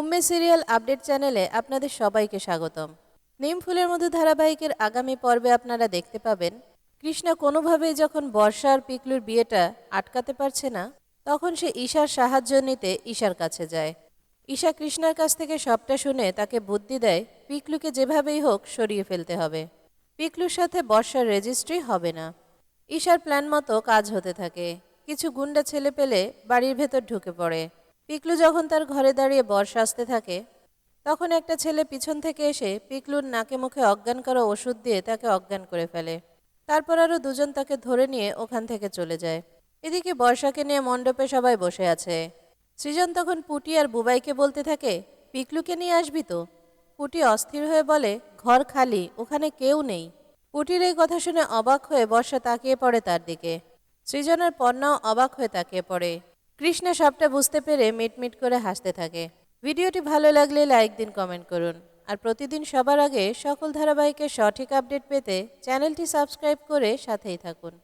Umme serial update চ্যানেলে আপনাদের সবাইকে স্বাগতম। নিম ফুলের মধু ধারাবাহিকের আগামী পর্বে আপনারা দেখতে পাবেন, কৃষ্ণা কোনোভাবেই যখন বর্ষা আর পিকলুর বিয়েটা আটকাতে পারছে না, তখন সে ঈশার সাহায্য নিতে ঈশার কাছে যায়। ঈশা কৃষ্ণার কাছ থেকে সবটা শুনে তাকে বুদ্ধি দেয়, পিকলুকে যেভাবেই হোক সরিয়ে ফেলতে হবে। পিকলুর সাথে বর্ষার রেজিস্ট্রি হবে না। ঈশার প্ল্যান মতো কাজ হতে থাকে। কিছু গুন্ডা ছেলে পেলে বাড়ির ভেতর ঢুকে পড়ে। পিকলু যখন তার ঘরে দাঁড়িয়ে বর্ষা আসতে থাকে, তখন একটা ছেলে পিছন থেকে এসে পিকলুর নাকে মুখে অজ্ঞান করা ওষুধ দিয়ে তাকে অজ্ঞান করে ফেলে। তারপর আরও দুজন তাকে ধরে নিয়ে ওখান থেকে চলে যায়। এদিকে বর্ষাকে নিয়ে মণ্ডপে সবাই বসে আছে। সৃজন তখন পুটি আর বুবাইকে বলতে থাকে, পিকলুকে নিয়ে আসবি তো? পুটি অস্থির হয়ে বলে, ঘর খালি, ওখানে কেউ নেই। পুটির এই কথা শুনে অবাক হয়ে বর্ষা তাকিয়ে পড়ে তার দিকে। সৃজনের পণ্যাও অবাক হয়ে তাকিয়ে পড়ে। কৃষ্ণা সবটা বুঝতে পেরে মিটমিট করে হাসতে থাকে। ভিডিওটি ভালো লাগলে লাইক দিন, কমেন্ট করুন। আর প্রতিদিন সবার আগে সকল ধারাবাহিকের সঠিক আপডেট পেতে চ্যানেলটি সাবস্ক্রাইব করে সাথেই থাকুন।